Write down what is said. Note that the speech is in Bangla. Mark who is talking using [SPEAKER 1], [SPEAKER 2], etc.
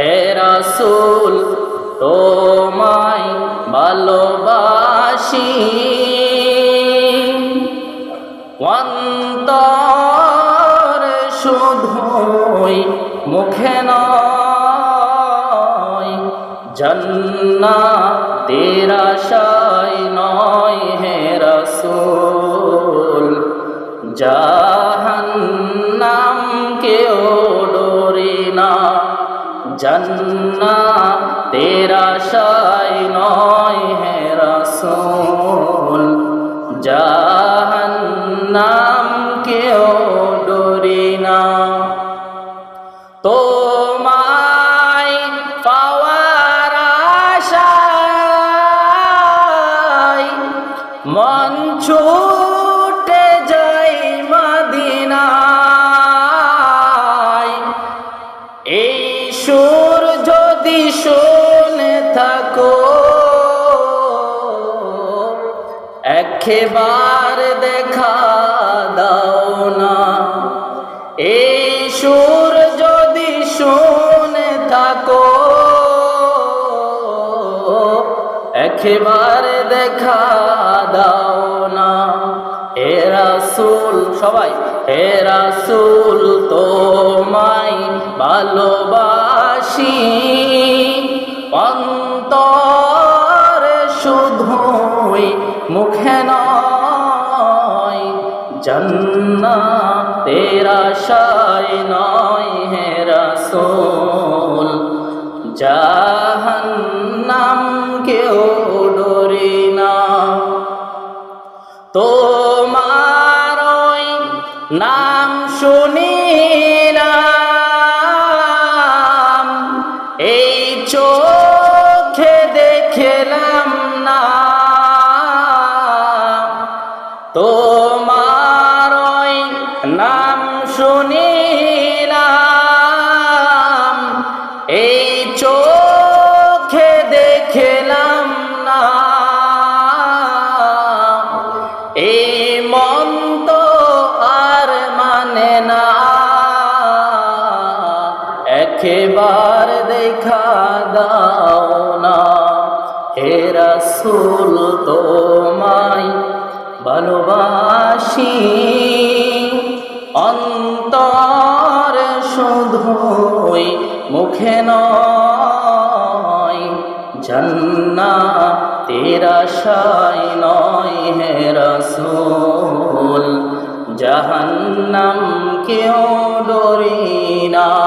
[SPEAKER 1] হে রাসূল তোমায় ভালোবাসি। অন্তর শুধুই মুখে নয় জন্না তেরা শাই নয় হে রসুল। জন্না তেরা শাই নয় হে রসুল। জাহান্নাম কেও ডোরে না। তোমায় পাওয়ার আশায় মন ছুটে থাকো একবার দেখা দাও না। এই সুর যদি শুনে থাকো, একবার দেখা দাও না। হে রাসূল, সবাই, হে রাসূল, তোমায় ভালোবাসি। মুখে নয় জন্না তেরা শায় নয় হে রাসূল জাহান্নাম কেউ ডরে না। তোমার নাম শুনিলাম, এই চোখে তোমার নাম শুনিলাম, এই চোখে দেখলাম না। এই মন তো আর মানে না। একবার দেখা দাও না, হে রাসূল তোমায় ভালোবাসি। অন্তর শুধুই মুখে নয় জন্না তেরা শাই নয় হে রসুল। জাহান্নাম কেউ ডরি না।